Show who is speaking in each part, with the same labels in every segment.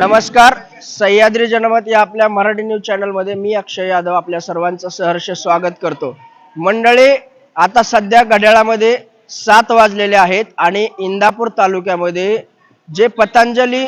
Speaker 1: नमस्कार सह्याद्री जनमत या आपल्या मराठी न्यूज चॅनलमध्ये मी अक्षय यादव आपल्या सर्वांचं सहर्ष स्वागत करतो. मंडळी आता सध्या घड्याळामध्ये सात वाजलेले आहेत आणि इंदापूर तालुक्यामध्ये जे पतंजली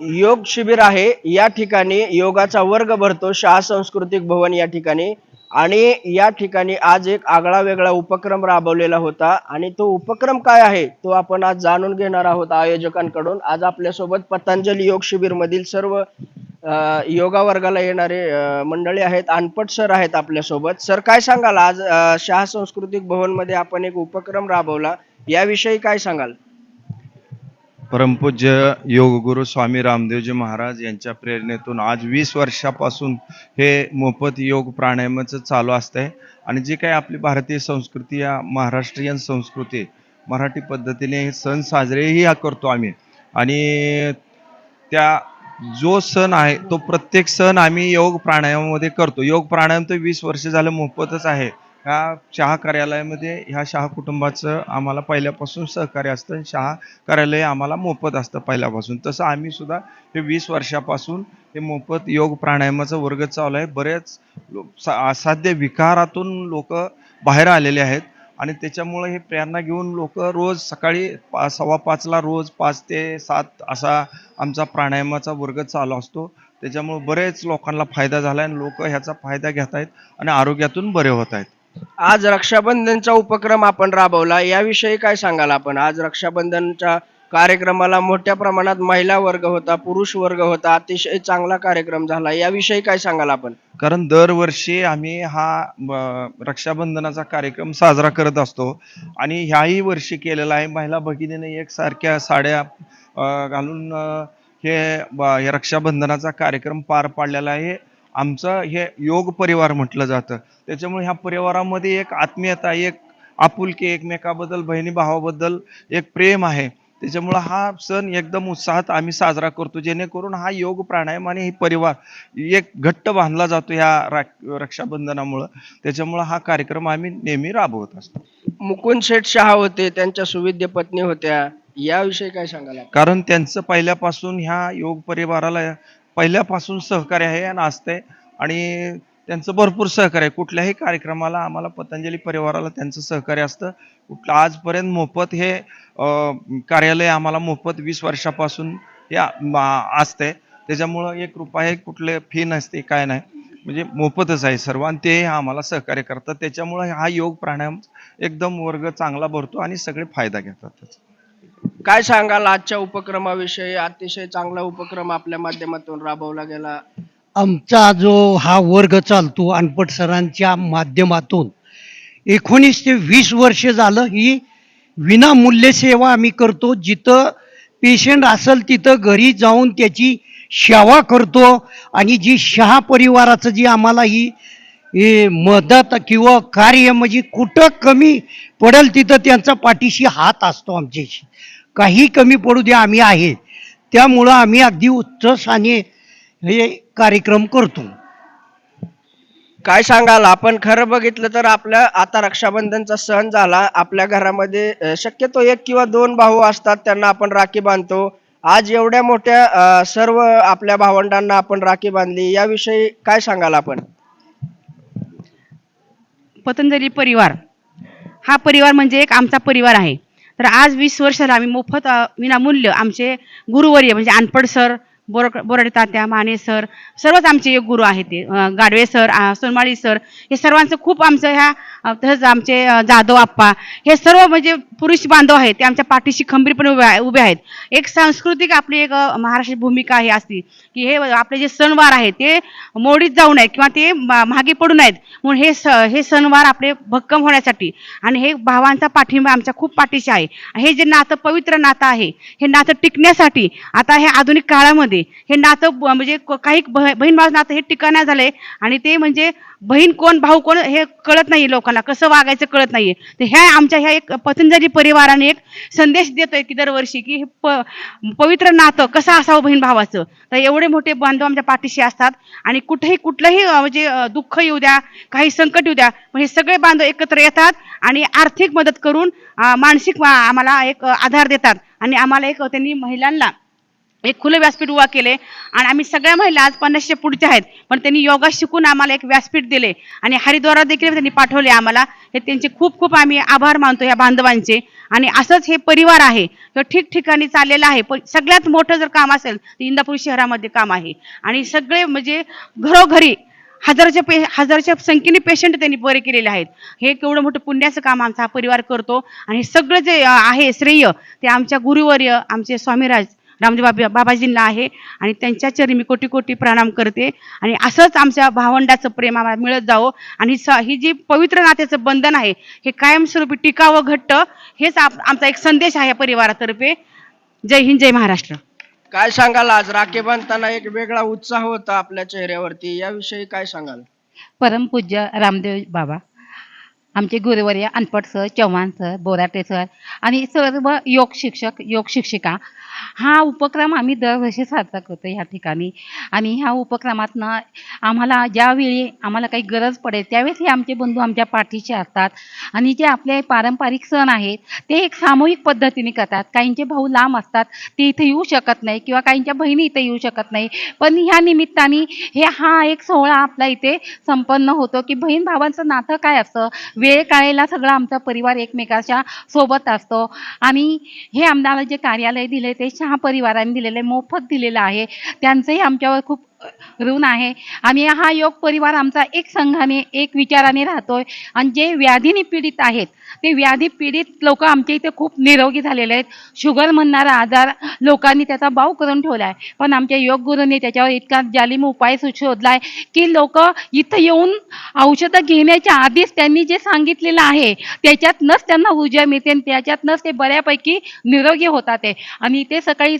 Speaker 1: योग शिबिर आहे या ठिकाणी योगाचा वर्ग भरतो. शाह सांस्कृतिक भवन या ठिकाणी. आणि या ठिकाणी आज एक आगळा वेगळा उपक्रम राबवलेला होता. आणि तो उपक्रम काय आहे? तो आपण आज जाणून घेणार आहोत आयोजकांकडून. आज आपल्यासोबत पतंजली योग शिबिर मधील सर्व योगा वर्गाला येणारे मंडळी आहेत. अनपट सर आहेत आपल्यासोबत. सर काय सांगाल? आज शाह सांस्कृतिक भवनमध्ये आपण एक उपक्रम राबवला. याविषयी काय सांगाल?
Speaker 2: परमपूज्य योगगुरु स्वामी रामदेवजी महाराज यांच्या प्रेरणेतून आज वीस वर्षापासून हे मोफत योग प्राणायामाचं चालू असतंय. आणि जे काही आपली भारतीय संस्कृती या महाराष्ट्रीयन संस्कृती मराठी पद्धतीने हे सण साजरेही हा करतो आम्ही. आणि त्या जो सण आहे तो प्रत्येक सण आम्ही योग प्राणायामामध्ये करतो. योग प्राणायाम तर वीस वर्ष झालं मोफतच आहे. ह्या शहा कार्यालयामध्ये ह्या शहा कुटुंबाचं आम्हाला पहिल्यापासून सहकार्य असतं. शहा कार्यालय आम्हाला मोफत असतं पहिल्यापासून. तसं आम्ही सुद्धा हे वीस वर्षापासून हे मोफत योग प्राणायामाचा वर्ग चालू आहे. बरेच असाध्य विकारातून लोक बाहेर आलेले आहेत आणि त्याच्यामुळे हे प्रेरणा घेऊन लोक रोज सकाळी पा सव्वा पाचला रोज पाच ते सात असा आमचा प्राणायामाचा वर्ग चालू असतो. त्याच्यामुळे बरेच लोकांना फायदा झाला आहे आणि लोक ह्याचा फायदा घेत आहेत आणि आरोग्यातून बरे होत आहेत.
Speaker 1: आज रक्षाबंधनचा उपक्रम आपण राबवला याविषयी काय सांगाल आपण? आज रक्षाबंधनच्या कार्यक्रमाला मोठ्या प्रमाणात महिला वर्ग होता पुरुष वर्ग होता अतिशय चांगला कार्यक्रम झाला याविषयी काय सांगाल आपण?
Speaker 2: कारण दरवर्षी आम्ही हा रक्षाबंधनाचा कार्यक्रम साजरा करत असतो आणि ह्याही वर्षी केलेला आहे. महिला भगिनीने एकसारख्या साड्या घालून हे रक्षाबंधनाचा कार्यक्रम पार पाडलेला आहे. आमचं हे योग परिवार म्हटलं जातं. त्याच्यामुळे ह्या परिवारामध्ये एक आत्मीयता एक आपुलकी एकमेकाबद्दल बहिणी भावाबद्दल एक प्रेम आहे. त्याच्यामुळं हा सण एकदम उत्साहात आम्ही साजरा करतो. जेणेकरून हा योग प्राणायाम आणि हे परिवार एक घट्ट बांधला जातो ह्या रक्षाबंधनामुळं. त्याच्यामुळं हा कार्यक्रम आम्ही नेहमी राबवत असतो.
Speaker 1: मुकुंद शेठ शहा होते त्यांच्या सुविद्य पत्नी होत्या. याविषयी काय सांगाल? आपण?
Speaker 2: कारण त्यांचं पहिल्यापासून ह्या योग परिवाराला पहिल्यापासून सहकार्य आहे आणि असतंय आणि त्यांचं भरपूर सहकार्य आहे. कुठल्याही कार्यक्रमाला आम्हाला पतंजली परिवाराला त्यांचं सहकार्य असतं. कुठलं आजपर्यंत मोफत हे कार्यालय आम्हाला मोफत वीस वर्षापासून हे असते असतंय. त्याच्यामुळं एक रुपये कुठले फी नसते काय नाही. म्हणजे मोफतच आहे सर्व आणि ते आम्हाला सहकार्य करतात. त्याच्यामुळं हा योग प्राणायाम एकदम वर्ग चांगला भरतो आणि सगळे फायदा घेतात त्याचा.
Speaker 1: काय सांगाल आजच्या उपक्रमाविषयी? अतिशय चांगला उपक्रम आपल्या माध्यमातून राबवला गेला.
Speaker 3: आमचा जो हा वर्ग चालतो अनपट सरांच्या माध्यमातून एकोणीस ते वीस वर्ष झालं ही विनामूल्य सेवा आम्ही करतो. जिथं पेशंट असेल तिथं घरी जाऊन त्याची सेवा करतो आणि जी शहा परिवाराचं जी आम्हाला ही हे मदत किंवा कार्य म्हणजे कुठं कमी पडेल तिथं त्यांचा पाठीशी हात असतो आमच्याशी. काही कमी पडू द्या आम्ही आहे. त्यामुळं आम्ही अगदी उत्साहाने हे कार्यक्रम करतो.
Speaker 1: काय सांगाल? आपण खरं बघितलं तर आपल्या आता रक्षाबंधनचा सण झाला. आपल्या घरामध्ये अ, शक्यतो एक किंवा दोन भाऊ असतात त्यांना आपण राखी बांधतो. आज एवढ्या मोठ्या अ, सर्व आपल्या भावंडांना आपण राखी बांधली. याविषयी काय सांगाल आपण?
Speaker 4: पतंजली परिवार. हा परिवार म्हणजे एक आमचा परिवार आहे. तर आज वीस वर्षाला आम्ही मोफत विनामूल्य आमचे गुरुवर्य म्हणजे अनपड सर बोर बोराडे तात्या माने सर सर्वच आमचे एक गुरु आहेत ते. गाडवे सर सोनमाळी सर हे सर्वांचं खूप आमचं ह्या तसंच आमचे जाधव आप्पा हे सर्व म्हणजे पुरुष बांधव आहेत ते आमच्या पाठीशी खंबीरपणे उभे आहे- उभे आहेत. एक सांस्कृतिक आपली एक महाराष्ट्र महाराष्ट्राची भूमिका आहे असती की हे आपले जे सणवार आहेत ते मोडीत जाऊ नयेत किंवा ते मागे पडू नयेत म्हणून हे स हे सणवार आपले भक्कम होण्यासाठी आणि हे भावांचा पाठिंबा आमच्या खूप पाठीशी आहे. हे जे नातं पवित्र नातं आहे हे नातं टिकण्यासाठी आता हे आधुनिक काळामध्ये हे नातं म्हणजे काही बहीण भाऊ नातं हे टिकाणा झालंय आणि ते म्हणजे बहीण कोण भाऊ कोण हे कळत नाही लोकांना. कसं वागायचं कळत नाहीये. तर ह्या आमच्या ह्या एक पतंजली परिवाराने एक संदेश देतोय की दरवर्षी की हे प पवित्र नातं कसं असावं बहीण भावाचं. तर एवढे मोठे बांधव आमच्या पाठीशी असतात आणि कुठेही कुठलंही म्हणजे दुःख येऊ द्या काही संकट येऊ द्या पण हे सगळे बांधव एकत्र येतात आणि आर्थिक मदत करून मानसिक आम्हाला एक आधार देतात आणि आम्हाला एक त्यांनी महिलांना एक खुलं व्यासपीठ उभा केले आणि आम्ही सगळ्या महिला आज पन्नासच्या पुढच्या आहेत. पण त्यांनी योगा शिकून आम्हाला एक व्यासपीठ दिले आणि हरिद्वारा देखील त्यांनी पाठवले आम्हाला. हे त्यांचे खूप खूप आम्ही आभार मानतो या बांधवांचे. आणि असंच हे परिवार आहे. तो ठिकठिकाणी चाललेलं आहे. पण सगळ्यात मोठं जर काम असेल तर इंदापूर शहरामध्ये काम आहे. आणि सगळे म्हणजे घरोघरी हजारच्या पे हजारच्या संख्येने पेशंट त्यांनी बरे केलेले आहेत. हे केवढं मोठं पुण्याचं काम आमचा हा परिवार करतो. आणि हे सगळं जे आहे श्रेय ते आमच्या गुरुवर्य आमचे स्वामीराज रामदेव बाबा बाबाजींना आहे. आणि त्यांच्या चरणी मी कोटी कोटी प्रणाम करते. आणि असंच आमच्या भावंडाचं प्रेम आम्हाला मिळत जावं. आणि स ही जी पवित्र नात्याचं बंधन आहे हे कायमस्वरूपी टिकावं घट्ट हेच आप आमचा एक संदेश आहे या परिवारातर्फे. जय हिंद जय महाराष्ट्र.
Speaker 1: काय सांगाल आज? राखी बांधताना एक वेगळा उत्साह होता आपल्या चेहऱ्यावरती. याविषयी काय सांगाल?
Speaker 5: परमपूज्य रामदेव बाबा आमचे गुरुवर्य Anpat sir Chavan sir Borate sir आणि सर्व योग शिक्षक योग शिक्षिका हा उपक्रम आम्ही दरवर्षी साजरा करतो ह्या ठिकाणी. आणि ह्या उपक्रमातनं आम्हाला ज्यावेळी आम्हाला काही गरज पडेल त्यावेळेस हे आमचे बंधू आमच्या पाठीशी असतात. आणि जे आपले पारंपरिक सण आहेत ते एक सामूहिक पद्धतीने करतात. काहींचे भाऊ लांब असतात ते इथे येऊ शकत नाही किंवा काहींच्या बहिणी इथे येऊ शकत नाही. पण ह्या निमित्ताने हे हा एक सोहळा आपला इथे संपन्न होतो की बहीण भावांचं नातं काय असतं? वेळ काळेला सगळा आमचा परिवार एकमेकाच्या सोबत असतो. आणि हे आम्हाला जे कार्यालय दिले ते शहा परिवाराने आहे मोफत दिलेलं आहे. त्यांचंही आमच्यावर खूप ऋण आहे. आणि हा योग परिवार आमचा एक संघाने एक विचाराने राहतोय. आणि जे व्याधीने पीडित आहेत ते व्याधी पीडित लोक आमच्या इथे खूप निरोगी झालेले आहेत. शुगर म्हणणारा आजार लोकांनी त्याचा बाव करून ठेवला आहे पण आमच्या योग गुरूंनी त्याच्यावर इतका जालिम उपाय सु- शोधलाय की लोक इथं येऊन औषधं घेण्याच्या आधीच त्यांनी जे सांगितलेलं आहे त्याच्यातनंच त्यांना ऊर्जा मिळते आणि त्याच्यातनंच ते बऱ्यापैकी निरोगी होतात आहे आणि ते सकाळी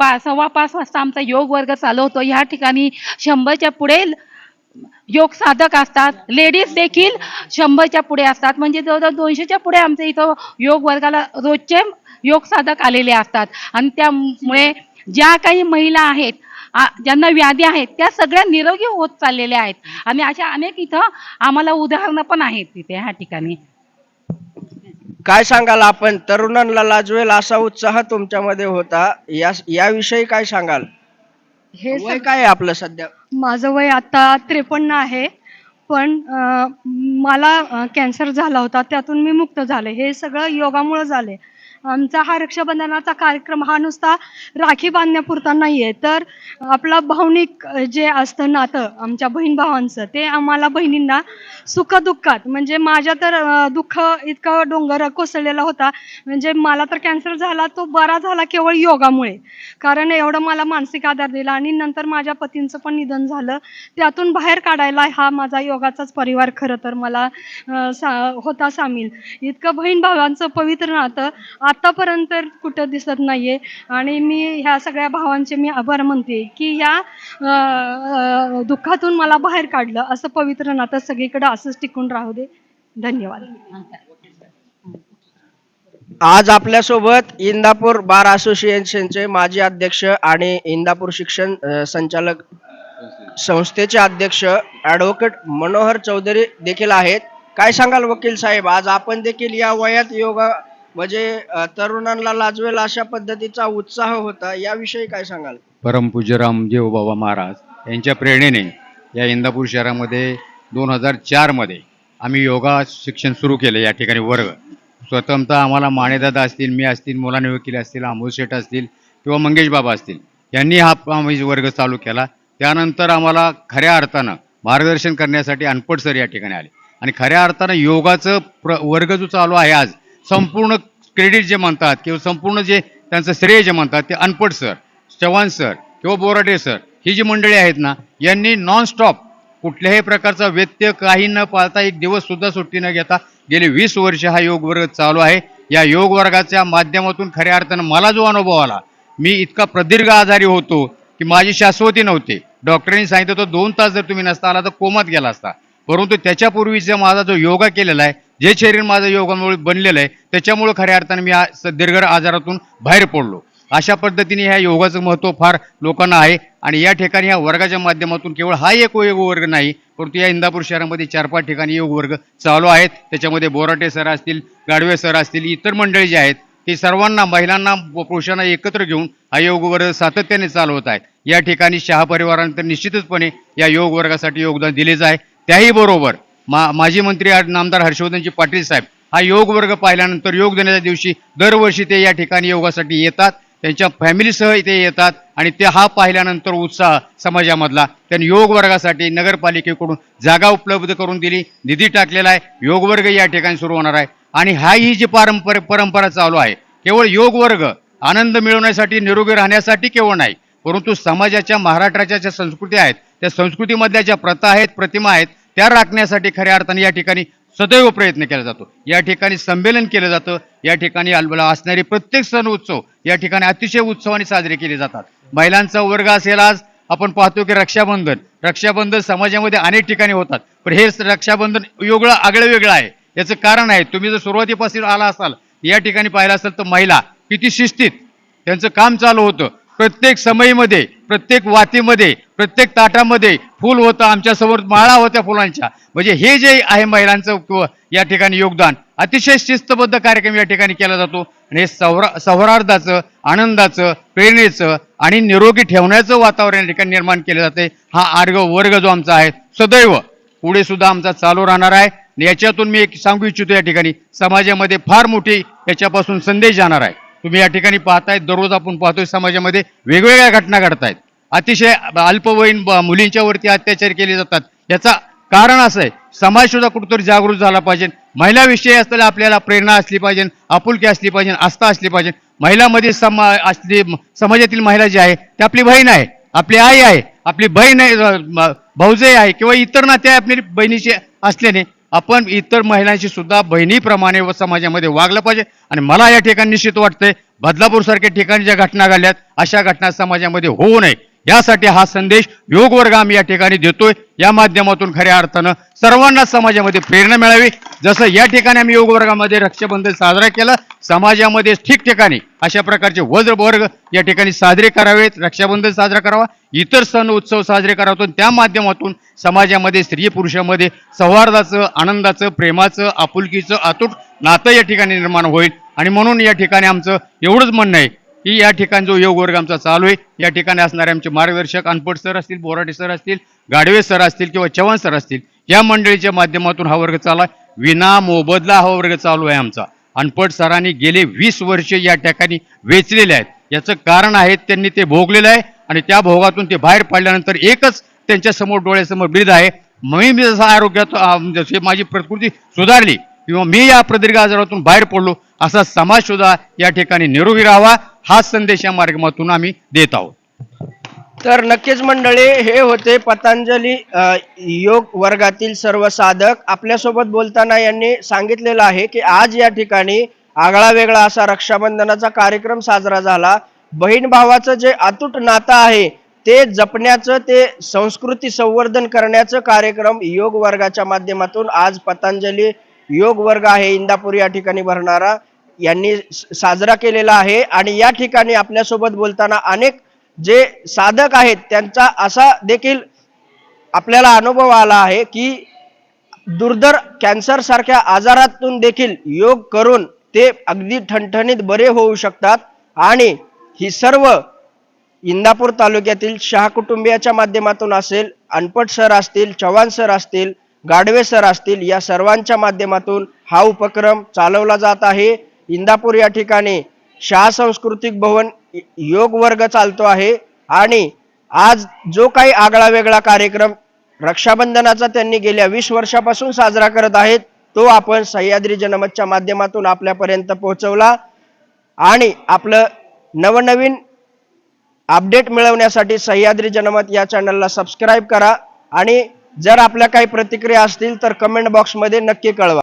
Speaker 5: पा सव्वा पाच वाजता आमचा योग वर्ग चालू होतो. ह्या ठिकाणी शंभरच्या पुढे योग साधक असतात. लेडीज देखील शंभरच्या पुढे असतात. म्हणजे जवळजवळ दोनशेच्या पुढे आमच्या इथं योग वर्गाला रोजचे योग साधक आलेले असतात. आणि त्यामुळे ज्या काही महिला आहेत ज्यांना व्याधी आहेत त्या सगळ्या निरोगी होत चाललेल्या आहेत. आणि अशा अनेक इथं आम्हाला उदाहरणं पण आहेत तिथे ह्या ठिकाणी.
Speaker 1: काय सांगाल आपण? तरुणांना लाजवेल असा उत्साह तुमच्यामध्ये होता. या याविषयी काय सांगाल?
Speaker 6: हे
Speaker 1: वय
Speaker 6: सग-
Speaker 1: काय आहे आपलं सध्या?
Speaker 6: माझं वय आता त्रेपन्न आहे. पण अं, मला कॅन्सर झाला होता. त्यातून मी मुक्त झाले. हे सगळं योगामुळे झाले. आमचा हा रक्षाबंधनाचा कार्यक्रम हा नुसता राखी बांधण्यापुरता नाही आहे तर आपला भावनिक जे असतं नातं आमच्या बहीण भावांचं ते आम्हाला बहिणींना सुखदुःखात म्हणजे माझ्या तर दुःख इतकं डोंगर कोसळलेला होता. म्हणजे मला तर कॅन्सर झाला तो बरा झाला केवळ योगामुळे. कारण एवढं मला मानसिक आधार दिला आणि नंतर माझ्या पतींचं पण निधन झालं. त्यातून बाहेर काढायला हा माझा योगाचाच परिवार खरं तर मला सा होता सामील. इतकं बहीण भावांचं पवित्र नातं आतापर्यंत कुठं दिसत नाहीये. आणि मी ह्या सगळ्या भावांचे मी आभार म्हणते की या दुःखातून मला बाहेर काढलं. असं पवित्र नातं सगळीकडे असंच टिकून राहू दे. धन्यवाद.
Speaker 1: आज आपल्यासोबत इंदापूर बार असोसिएशनचे माजी अध्यक्ष आणि इंदापूर शिक्षण संचालक संस्थेचे अध्यक्ष ॲडव्होकेट मनोहर चौधरी देखील आहेत. काय सांगाल वकील साहेब? आज आपण देखील या वयात योगा म्हणजे तरुणांना लाजवेल अशा पद्धतीचा उत्साह होता याविषयी काय सांगाल?
Speaker 7: परमपूज्य रामदेव बाबा महाराज यांच्या प्रेरणेने या इंदापूर शहरामध्ये दोन हजार चारमध्ये आम्ही योगा शिक्षण सुरू केलं या ठिकाणी वर्ग. स्वतंत्र आम्हाला माणेदादा असतील मी असतील मोलाने वकील असतील अमोल शेठ असतील किंवा मंगेश बाबा असतील यांनी हा आम्ही वर्ग चालू केला. त्यानंतर आम्हाला खऱ्या अर्थानं मार्गदर्शन करण्यासाठी अनपट सर या ठिकाणी आले. आणि खऱ्या अर्थानं योगाचं प्र वर्ग जो चालू आहे आज संपूर्ण क्रेडिट जे म्हणतात किंवा संपूर्ण जे त्यांचं श्रेय जे म्हणतात ते अनपट सर चव्हाण सर किंवा बोराटे सर ही जी मंडळी आहेत ना यांनी नॉनस्टॉप कुठल्याही प्रकारचा व्यत्यय काही न पाळता एक दिवस सुद्धा सुट्टी न घेता गेली वीस वर्ष हा योग वर्ग चालू आहे. या योग वर्गाच्या माध्यमातून खऱ्या अर्थानं मला जो अनुभव आला मी इतका प्रदीर्घ आजारी होतो की माझी शाश्वती नव्हती. डॉक्टरांनी सांगितलं होतं दोन तास जर तुम्ही नसता आला तर कोमात गेला असता. परंतु त्याच्यापूर्वीचा माझा जो योगा केलेला आहे जे शरीर माझं योगामुळे बनलेलं आहे त्याच्यामुळं खऱ्या अर्थानं मी स- दीर्घ आजारातून बाहेर पडलो. अशा पद्धतीने ह्या योगाचं महत्त्व फार लोकांना आहे आणि या ठिकाणी ह्या वर्गाच्या माध्यमातून केवळ हा एक योग वर्ग नाही परंतु या इंदापूर शहरामध्ये चार पाच ठिकाणी योग वर्ग चालू आहेत. त्याच्यामध्ये बोराटे सर असतील गाडवे सर असतील इतर मंडळी जे आहेत ते सर्वांना महिलांना व पुरुषांना एकत्र घेऊन हा योग वर्ग सातत्याने चालवत आहेत. या ठिकाणी शहा परिवारानंतर निश्चितचपणे या योग वर्गासाठी योगदान दिलेच आहे. त्याही बरोबर मा माजी मंत्री आ- नामदार हर्षवर्धनजी पाटील साहेब हा योग वर्ग पाहिल्यानंतर योग दिनाच्या दिवशी दरवर्षी ते या ठिकाणी योगासाठी येतात. त्यांच्या फॅमिलीसह इथे येतात आणि ते हा पाहिल्यानंतर उत्साह समाजामधला त्यांनी योग वर्गासाठी नगरपालिकेकडून जागा उपलब्ध करून दिली. निधी टाकलेला आहे. योग वर्ग या ठिकाणी सुरू होणार आहे. आणि हा ही जी पारंपर परंपरा चालू आहे केवळ योग वर्ग आनंद मिळवण्यासाठी निरोगी राहण्यासाठी केवळ नाही परंतु समाजाच्या महाराष्ट्राच्या ज्या संस्कृती आहेत त्या संस्कृतीमधल्या ज्या प्रथा आहेत प्रतिमा आहेत त्या राखण्यासाठी खऱ्या अर्थाने या ठिकाणी सदैव प्रयत्न केला जातो. या ठिकाणी संमेलन केलं जातं. या ठिकाणी असणारे प्रत्येक सण उत्सव या ठिकाणी अतिशय उत्सवाने साजरे केले जातात. महिलांचा वर्ग असेल आज आपण पाहतो की रक्षाबंधन रक्षाबंधन समाजामध्ये अनेक ठिकाणी होतात. पण हे रक्षाबंधन वेगळं आगळं वेगळं आहे. याचं कारण आहे तुम्ही जर सुरुवातीपासून आला असाल या ठिकाणी पाहिलं असेल तर महिला किती शिस्तीत त्यांचं काम चालू होतं. प्रत्येक समयीमध्ये प्रत्येक वातीमध्ये प्रत्येक ताटामध्ये फूल होतं आमच्यासमोर माळा होत्या फुलांच्या. म्हणजे हे जे आहे महिलांचं या ठिकाणी योगदान अतिशय शिस्तबद्ध कार्यक्रम या ठिकाणी केला जातो. आणि हे सौरा सौहार्दाचं आनंदाचं प्रेरणेचं आणि निरोगी ठेवण्याचं वातावरण या ठिकाणी निर्माण केलं जाते. हा आर्ग वर्ग जो आमचा आहे सदैव पुढे सुद्धा आमचा चालू राहणार आहे. याच्यातून मी एक सांगू इच्छितो या ठिकाणी समाजामध्ये फार मोठी याच्यापासून संदेश जाणार आहे. तुम्ही या ठिकाणी पाहताय दररोज आपण पाहतोय समाजामध्ये वेगवेगळ्या घटना घडतायत. अतिशय अल्पवयीन मुलींच्यावरती अत्याचार केले जातात. याचा कारण असं आहे समाज सुद्धा कुठेतरी जागृत झाला पाहिजे. महिलाविषयी असलेल्या आपल्याला प्रेरणा असली पाहिजे आपुलकी असली पाहिजे आस्था असली पाहिजे. महिलामध्ये समा असली समाजातील महिला जी आहे ती आपली बहीण आहे आपली आई आहे आपली बहीण आहे भाऊजय आहे किंवा इतर नाते आपली बहिणीचे असल्याने आपण इतर महिलांशी सुद्धा बहिणीप्रमाणे व समाजामध्ये वागलं पाहिजे. आणि मला या ठिकाणी निश्चित वाटतंय बदलापूरसारख्या ठिकाणी ज्या घटना घडल्यात अशा घटना समाजामध्ये होऊ नये. यासाठी हा संदेश योग वर्ग आम्ही या ठिकाणी देतोय. या माध्यमातून खऱ्या अर्थानं सर्वांना समाजामध्ये प्रेरणा मिळावी. जसं या ठिकाणी आम्ही योग वर्गामध्ये रक्षाबंधन साजरा केलं समाजामध्ये ठिकठिकाणी अशा प्रकारचे वज्र वर्ग या ठिकाणी साजरे करावेत रक्षाबंधन साजरा करावा इतर सण उत्सव साजरे करावतून त्या माध्यमातून समाजामध्ये स्त्री पुरुषामध्ये सौहार्दाचं आनंदाचं प्रेमाचं आपुलकीचं अतूट नातं या ठिकाणी निर्माण होईल. आणि म्हणून या ठिकाणी आमचं एवढंच म्हणणं आहे की या ठिकाणी जो योग वर्ग आमचा चालू आहे या ठिकाणी असणारे आमचे मार्गदर्शक अनपट सर असतील बोराटे सर असतील गाडवे सर असतील किंवा चव्हाण सर असतील या मंडळीच्या माध्यमातून हा वर्ग चालू आहे. विना मोबदला हा वर्ग चालू आहे आमचा. अनपट सरांनी गेले वीस वर्ष या ठिकाणी वेचलेले आहेत. याचं कारण आहे त्यांनी ते भोगलेलं आहे आणि त्या भोगातून ते बाहेर पडल्यानंतर एकच त्यांच्यासमोर डोळ्यासमोर ब्रीद आहे. मी मी जसं आरोग्यात जशी माझी प्रकृती सुधारली किंवा मी या प्रदीर्घ आजारातून बाहेर पडलो असा समाज सुद्धा या ठिकाणी निरोगी राहावा. हा संदेश या माध्यमातून आम्ही देत आहोत.
Speaker 1: तर नक्कीच मंडळी हे होते पतंजली योग वर्गातील सर्व साधक. आपल्यासोबत बोलताना यांनी सांगितलेलं आहे की आज या ठिकाणी आगळा वेगळा असा रक्षाबंधनाचा कार्यक्रम साजरा झाला. बहीण भावाचं जे अतूट नातं आहे ते जपण्याचं ते संस्कृती संवर्धन करण्याचं कार्यक्रम योग वर्गाच्या माध्यमातून आज पतंजली योग वर्ग आहे इंदापूर या ठिकाणी भरणारा. यांनी साजरा केलेला आहे आणि या ठिकाणी आपल्यासोबत बोलताना अनेक जे साधक आहेत त्यांचा असा देखील आपल्याला अनुभव आला आहे की दुर्धर कॅन्सर सारख्या आजारातून देखील योग करून ते अगदी ठणठणीत बरे होऊ शकतात. आणि ही सर्व इंदापूर तालुक्यातील शहा कुटुंबियाच्या माध्यमातून असेल अनपट सर असतील चव्हाण सर असतील गाडवे सर असतील या सर्वांच्या माध्यमातून हा उपक्रम चालवला जात आहे. इंदापूर या ठिकाणी शाह सांस्कृतिक भवन योग वर्ग चालतो आहे. आणि आज जो काही आगळा वेगळा कार्यक्रम रक्षाबंधनाचा त्यांनी गेल्या वीस वर्षापासून साजरा करत आहेत तो आपण सह्याद्री जनमतच्या माध्यमातून आपल्यापर्यंत पोहोचवला. आणि आपलं नवनवीन अपडेट मिळवण्यासाठी सह्याद्री जनमत या चॅनलला सबस्क्राईब करा. आणि जर आपल्या काही प्रतिक्रिया असतील तर कमेंट बॉक्समध्ये नक्की कळवा.